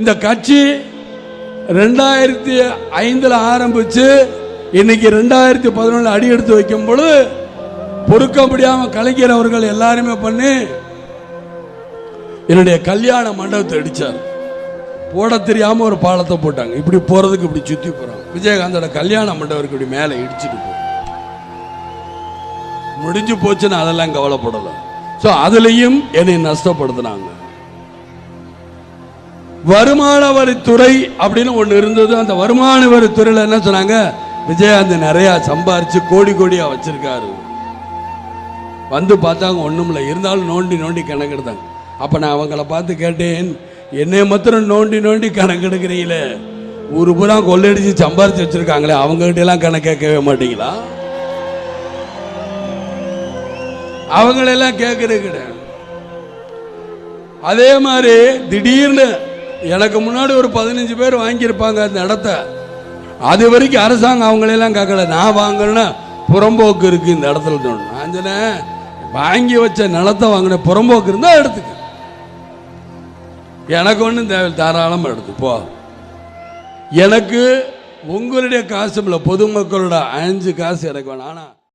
இந்த கட்சி ரெண்டாயிரத்தி ஐந்தில் ஆரம்பிச்சு இன்னைக்கு ரெண்டாயிரத்தி பதினொன்று அடி எடுத்து வைக்கும் பொழுது பொறுக்க முடியாமல் கலைஞர் அவர்கள் எல்லாருமே பண்ணி என்னுடைய கல்யாண மண்டபத்தை அடித்தார் போட தெரியாமல் ஒரு பாலத்தை போட்டாங்க. இப்படி போகிறதுக்கு இப்படி சுற்றி போகிறாங்க விஜயகாந்தோட கல்யாண மண்டபம் இப்படி மேலே இடிச்சிட்டு முடிஞ்சு போச்சுன்னு அதெல்லாம் கவலைப்படலை. ஸோ அதுலேயும் என்னை நஷ்டப்படுத்தினாங்க. வருமான வரித்துறை அப்படின்னு ஒன்று இருந்தது. அந்த வருமான வரித்துறையில் என்ன சொன்னாங்க? விஜயகாந்த் நிறையா சம்பாரிச்சு கோடி கோடியாக வச்சிருக்காரு. வந்து பார்த்தாங்க ஒன்றும் இல்லை. இருந்தாலும் நோண்டி நோண்டி கணக்கெடுத்தாங்க. அப்போ நான் அவங்கள பார்த்து கேட்டேன் என்னை மாத்திரம் நோண்டி நோண்டி கணக்கெடுக்கிறீங்களே? ஒரு பூரா கொள்ளடிச்சு சம்பாரிச்சு வச்சிருக்காங்களே. அவங்ககிட்டலாம் கணக்கு கேட்கவே மாட்டீங்களா? அவங்களெல்லாம் கேட்கறது கிடையாது அதே மாதிரி திடீர்னு எனக்கு முன்னாடி ஒரு பதினஞ்சு பேர் வாங்கியிருப்பாங்க அந்த இடத்த. அது வரைக்கும் அரசாங்கம் அவங்களெல்லாம் கேட்கல. நான் வாங்கினா புறம்போக்கு இருக்கு இந்த இடத்துல தோணும் நான் சொன்னேன் வாங்கி வச்ச நிலத்தை வாங்கின புறம்போக்கு இருந்தா எடுத்துக்க. எனக்கு ஒன்றும் தேவை தாராளமாக எடுத்து போ. எனக்கு உங்களுடைய காசு இல்லை பொதுமக்களோட அஞ்சு காசு எனக்கு வேணாம். ஆனால்